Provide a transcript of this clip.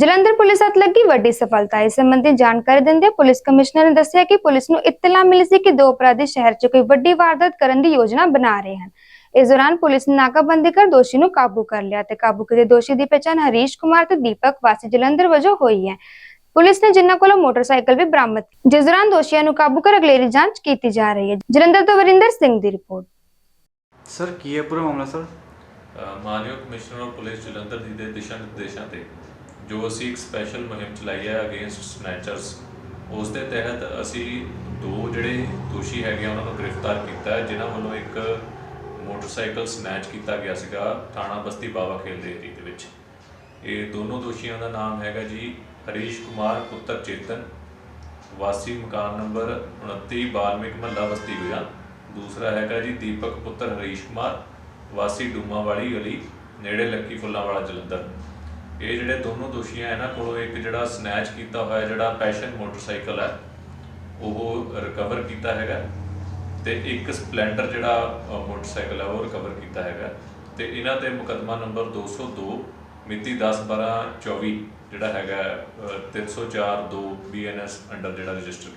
Jalandhar police ਹੱਥ ਲੱਗੀ ਵੱਡੀ ਸਫਲਤਾ। ਇਸ ਸੰਬੰਧੀ ਜਾਣਕਾਰੀ ਦਿੰਦਿਆਂ ਪੁਲਿਸ ਕਮਿਸ਼ਨਰ ਨੇ ਦੱਸਿਆ ਕਿ ਪੁਲਿਸ ਨੂੰ ਇਤਲਾ ਮਿਲੀ ਸੀ ਕਿ ਦੋ ਅਪਰਾਧੀ ਸ਼ਹਿਰ 'ਚ ਕੋਈ ਵੱਡੀ ਵਾਰਦਾਤ ਕਰਨ ਦੀ ਯੋਜਨਾ ਬਣਾ ਰਹੇ ਹਨ। ਇਸ ਦੌਰਾਨ ਪੁਲਿਸ ਨੇ ਨਾਕਾਬੰਦੀ ਕਰ ਦੋਸ਼ੀ ਨੂੰ ਕਾਬੂ ਕਰ ਲਿਆ ਤੇ ਕਾਬੂ ਕੀਤੇ ਦੋਸ਼ੀ ਦੀ ਪਛਾਣ ਹਰੀਸ਼ ਕੁਮਾਰ ਤੇ ਦੀਪਕ ਵਾਸੀ ਜਲੰਧਰ ਵਜੋਂ ਹੋਈ ਹੈ। ਪੁਲਿਸ ਨੇ ਜਿਨ੍ਹਾਂ ਕੋਲੋਂ ਮੋਟਰਸਾਈਕਲ ਵੀ ਬਰਾਮਦ ਕੀਤੀ, ਜਿਸ ਦੌਰਾਨ ਦੋਸ਼ੀਆਂ ਨੂੰ ਕਾਬੂ ਕਰ ਅਗਲੇਰੀ ਜਾਂਚ ਕੀਤੀ ਜਾ ਰਹੀ ਹੈ। ਜਲੰਧਰ ਤੋਂ ਵਰਿੰਦਰ ਸਿੰਘ ਦੀ ਰਿਪੋਰਟ। ਸਰ ਕੀ ਹੈ ਪੂਰਾ ਮਾਮਲਾ ਸਰ? ਮਾਨਯੋਗ ਕਮਿਸ਼ਨਰ ਆਫ ਪੁਲਿਸ ਜਲੰਧਰ ਜੀ ਦੇ ਦਿਸ਼ਾ ਨਿਰਦੇਸ਼ਾਂ ਤੇ। ਜੋ ਅਸੀਂ ਇੱਕ ਸਪੈਸ਼ਲ ਮੁਹਿੰਮ ਚਲਾਈ ਹੈ ਅਗੇਂਸਟ ਸਨੈਚਰਸ ਉਸ ਦੇ ਤਹਿਤ ਅਸੀਂ ਦੋ ਜਿਹੜੇ ਦੋਸ਼ੀ ਹੈਗੇ ਆ, ਉਹਨਾਂ ਨੂੰ ਗ੍ਰਿਫਤਾਰ ਕੀਤਾ ਹੈ, ਜਿਨ੍ਹਾਂ ਵੱਲੋਂ ਇੱਕ ਮੋਟਰਸਾਈਕਲ ਸਨੈਚ ਕੀਤਾ ਗਿਆ ਸੀਗਾ ਥਾਣਾ ਬਸਤੀ ਬਾਵਾ ਖੇਲ ਦੇ ਏਰੀਏ ਦੇ ਵਿੱਚ। ਇਹ ਦੋਨੋਂ ਦੋਸ਼ੀਆਂ ਦਾ ਨਾਮ ਹੈਗਾ ਜੀ ਹਰੀਸ਼ ਕੁਮਾਰ, ਪੁੱਤਰ ਚੇਤਨ, ਵਾਸੀ ਮਕਾਨ ਨੰਬਰ 29 ਬਾਲਮਿਕ ਮਹੱਲਾ ਬਸਤੀ ਗੁਜਾ ਦੂਸਰਾ ਹੈਗਾ ਜੀ ਦੀਪਕ, ਪੁੱਤਰ ਹਰੀਸ਼ ਕੁਮਾਰ, ਵਾਸੀ ਡੂਮਾ ਵਾਲੀ ਗਲੀ, ਨੇੜੇ ਲੱਕੀ ਫੁੱਲਾਂ ਵਾਲਾ ਜਲੰਧਰ। ਇਹ ਜਿਹੜੇ ਦੋਨੋਂ ਦੋਸ਼ੀ ਆ ਇਹਨਾਂ ਕੋਲੋਂ ਇੱਕ ਜਿਹੜਾ ਸਨੈਚ ਕੀਤਾ ਹੋਇਆ ਜਿਹੜਾ ਪੈਸ਼ਨ ਮੋਟਰਸਾਈਕਲ ਹੈ ਉਹ ਰਿਕਵਰ ਕੀਤਾ ਹੈਗਾ ਤੇ ਇੱਕ ਸਪਲੈਂਡਰ ਜਿਹੜਾ ਮੋਟਰਸਾਈਕਲ ਹੈ ਉਹ ਰਿਕਵਰ ਕੀਤਾ ਹੈਗਾ ਤੇ ਇਹਨਾਂ ਤੇ ਮੁਕੱਦਮਾ ਨੰਬਰ 202 ਮਿਤੀ 10 12 24 ਜਿਹੜਾ ਹੈਗਾ ਅ, 304 2 ਬੀਐਨਐਸ ਅੰਡਰ ਜਿਹੜਾ ਰਜਿਸਟਰ